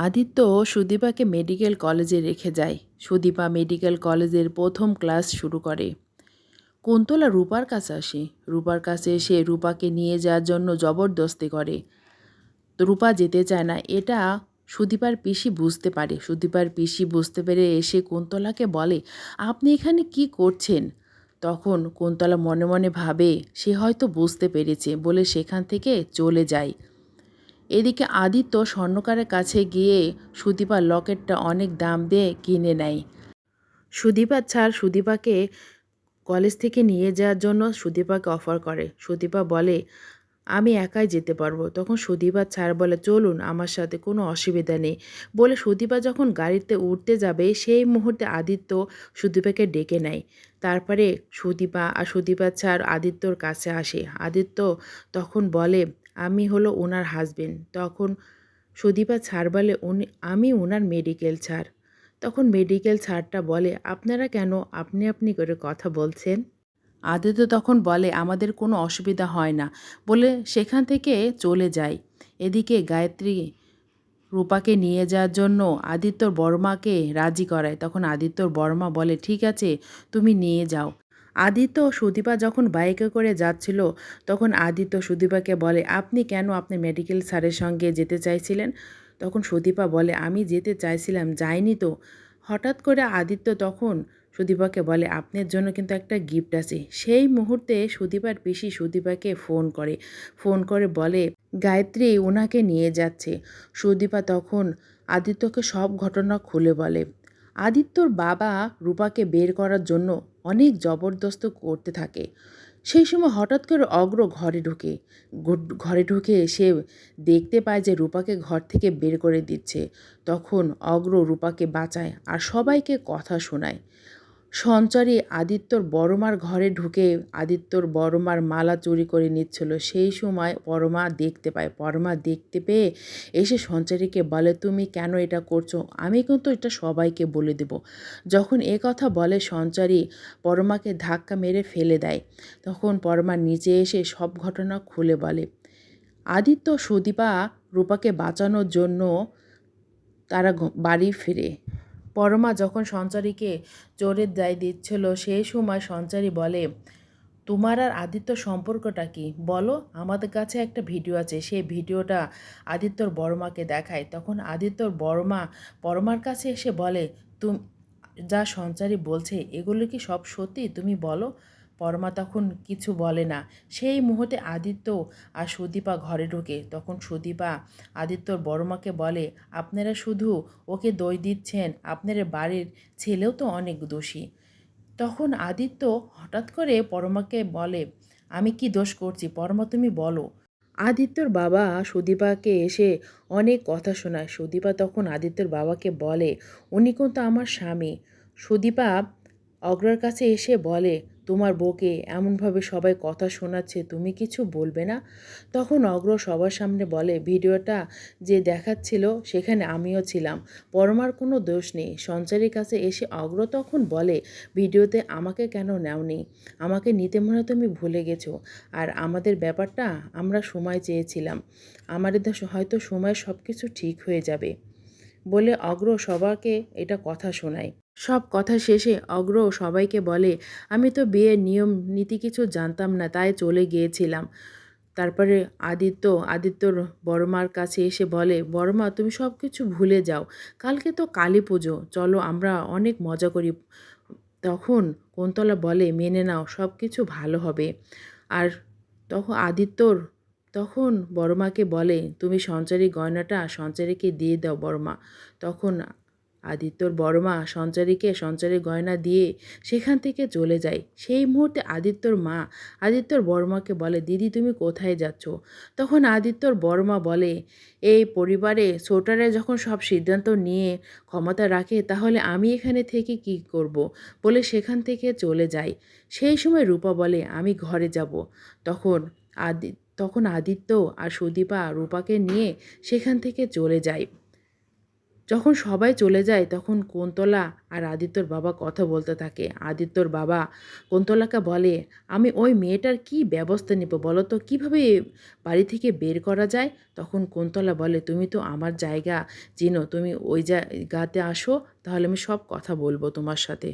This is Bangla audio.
আদিত্য সুদীপাকে মেডিকেল কলেজে রেখে যায়। সুদীপা মেডিকেল কলেজের প্রথম ক্লাস শুরু করে। কুন্তলা রূপার কাছে আসে। রূপার কাছে এসে রূপাকে নিয়ে যাওয়ার জন্য জবরদস্তি করে। রূপা যেতে চায় না, এটা সুদীপার পিসি বুঝতে পারে। সুদীপার পিসি বুঝতে পেরে এসে কুন্তলাকে বলে, আপনি এখানে কি করছেন? তখন কুন্তলা মনে মনে ভাবে, সে হয়তো বুঝতে পেরেছে। বলে সেখান থেকে চলে যায়। এদিকে আদিত্য স্বর্ণকারের কাছে গিয়ে সুদীপার লকেটটা অনেক দাম দিয়ে কিনে নেয়। সুদীপার ছাড় সুদীপাকে কলেজ থেকে নিয়ে যাওয়ার জন্য সুদীপাকে অফার করে। সুদীপা বলে, আমি একাই যেতে পারব। তখন সুদীপা ছাড় বলে, চলুন, আমার সাথে কোনো অসুবিধা নেই। বলে সুদীপা যখন গাড়িতে উঠতে যাবে, সেই মুহূর্তে আদিত্য সুদীপাকে ডেকে নেয়। তারপরে সুদীপা আর সুদীপা ছাড় আদিত্যর কাছে আসে। আদিত্য তখন বলে আমি হলো ওনার হাজবেন্ড তখন সুদীপা ছাড় বলে উনি, আমি ওনার মেডিকেল ছাড়। তখন মেডিকেল ছাড়টা বলে, আপনারা কেন আপনি আপনি করে কথা বলছেন? আদিত্য তখন বলে, আমাদের কোনো অসুবিধা হয় না। বলে সেখান থেকে চলে যায়। এদিকে গায়ত্রী রূপাকে নিয়ে যাওয়ার জন্য আদিত্যর বর্মাকে রাজি করায়। তখন আদিত্যর বর্মা বলে, ঠিক আছে, তুমি নিয়ে যাও। আদিত্য সুদীপা যখন বাইকে করে যাচ্ছিল, তখন আদিত্য সুদীপাকে বলে, আপনি কেন আপনি মেডিকেল স্যারের সঙ্গে যেতে চাইছিলেন? তখন সুদীপা বলে, আমি যেতে চাইছিলাম, যাইনি তো। হঠাৎ করে আদিত্য তখন সুদীপাকে বলে, আপনার জন্য কিন্তু একটা গিফট আছে। সেই মুহূর্তে সুদীপার পিসি সুদীপাকে ফোন করে ফোন করে বলে, গায়ত্রী ওনাকে নিয়ে যাচ্ছে। সুদীপা তখন আদিত্যকে সব ঘটনা খুলে বলে। আদিত্যর বাবা রূপাকে বের করার জন্য অনেক জবরদস্ত করতে থাকে। সেই সময় হঠাৎ করে অগ্র ঘরে ঢুকে ঘরে ঢুকে সে দেখতে পায় যে রূপাকে ঘর থেকে বের করে দিচ্ছে। তখন অগ্র রূপাকে বাঁচায় আর সবাইকে কথা শোনায়। সঞ্চারী আদিত্যর বড়মার ঘরে ঢুকে আদিত্যর বড়মার মালা চুরি করে নিচ্ছিল। সেই সময় পরমা দেখতে পায়, পরমা দেখতে পেয়ে এসে সঞ্চারীকে বলে, তুমি কেন এটা করছ? আমি কিন্তু এটা সবাইকে বলে দেব। যখন এ কথা বলে, সঞ্চারী পরমাকে ধাক্কা মেরে ফেলে দেয়। তখন পরমা নিচে এসে সব ঘটনা খুলে বলে। আদিত্য, সুদীপা, রূপাকে বাঁচানোর জন্য তারা বাড়ি ফিরে। পরমা যখন সঞ্চারীকে চোরের দায় দিচ্ছিল সেই সময় সঞ্চারী বলে, তোমার আর আদিত্য সম্পর্কটা কি? বলো, আমাদের কাছে একটা ভিডিও আছে। সেই ভিডিওটা আদিত্যর বড়মাকে দেখায়। তখন আদিত্যর বড়মা পরমার কাছে এসে বলে, তুম, যা সঞ্চারী বলছে, এগুলো কি সব সত্যি? তুমি বলো। পরমা তখন কিছু বলে না। সেই মুহূর্তে আদিত্য আর সুদীপা ঘরে ঢোকে। তখন সুদীপা আদিত্যর বড়মাকে বলে, আপনারা শুধু ওকে দই দিচ্ছেন, আপনার বাড়ির ছেলেও তো অনেক দোষী। তখন আদিত্য হঠাৎ করে পরমাকে বলে, আমি কি দোষ করছি? পরমা তুমি বলো। আদিত্যর বাবা সুদীপাকে এসে অনেক কথা শোনায়। সুদীপা তখন আদিত্যর বাবাকে বলে, উনি কিন্তু আমার স্বামী। সুদীপা অগ্রার কাছে এসে বলে তোমার বউকে এমনভাবে সবাই কথা শোনাচ্ছে, তুমি কিছু বলবে না? তখন অগ্র সবার সামনে বলে, ভিডিওটা যে দেখাচ্ছিল সেখানে আমিও ছিলাম পরমার কোনো দোষ নেই। সঞ্চারীর কাছে এসে অগ্র তখন বলে, ভিডিওতে আমাকে কেন নেওনি? আমাকে নিতে মনে তুমি ভুলে গেছো। আর আমাদের ব্যাপারটা আমরা সময় চেয়েছিলাম। আমাদের হয়তো সময় সব কিছু ঠিক হয়ে যাবে। বলে অগ্র সবাকে এটা কথা শোনায়। সব কথা শেষে অগ্র সবাইকে বলে, আমি তো বিয়ের নিয়ম নীতি কিছু জানতাম না, তাই চলে গিয়েছিলাম। তারপরে আদিত্য, আদিত্যর বড়মার কাছে এসে বলে, বড়মা, তুমি সব কিছু ভুলে যাও। কালকে তো কালী পুজো। চলো, আমরা অনেক মজা করি। তখন কোন্তলা বলে, মেনে নাও, সব কিছু ভালো হবে। আর তখন আদিত্যর তখন বড়মাকে বলে, তুমি সঞ্চারী গয়নাটা সঞ্চারীকে দিয়ে দাও বড়মা। তখন আদিত্যর বড়মা সঞ্চারীকে সঞ্চারী গয়না দিয়ে সেখান থেকে চলে যায়। সেই মুহূর্তে আদিত্যর মা আদিত্যর বড়মাকে বলে, দিদি, তুমি কোথায় যাচ্ছ? তখন আদিত্যর বড়মা বলে, এই পরিবারে ছোটারে যখন সব সিদ্ধান্ত নিয়ে ক্ষমতা রাখে, তাহলে আমি এখানে থেকে কি করব? বলে সেখান থেকে চলে যাই সেই সময় রূপা বলে, আমি ঘরে যাব। তখন আদি, তখন আদিত্য আর সুদীপা রূপাকে নিয়ে সেখান থেকে চলে যায়। যখন সবাই চলে যায়, তখন কুন্তলা আর আদিত্যর বাবা কথা বলতে থাকে। আদিত্যর বাবা কোন্তলাকে বলে, আমি ওই মেয়েটার কি ব্যবস্থা নেব বলো তো? কীভাবে বাড়ি থেকে বের করা যায়? তখন কুন্তলা বলে, তুমি তো আমার জায়গা চিনো তুমি ওই জায়গাতে আসো, তাহলে আমি সব কথা বলব তোমার সাথে।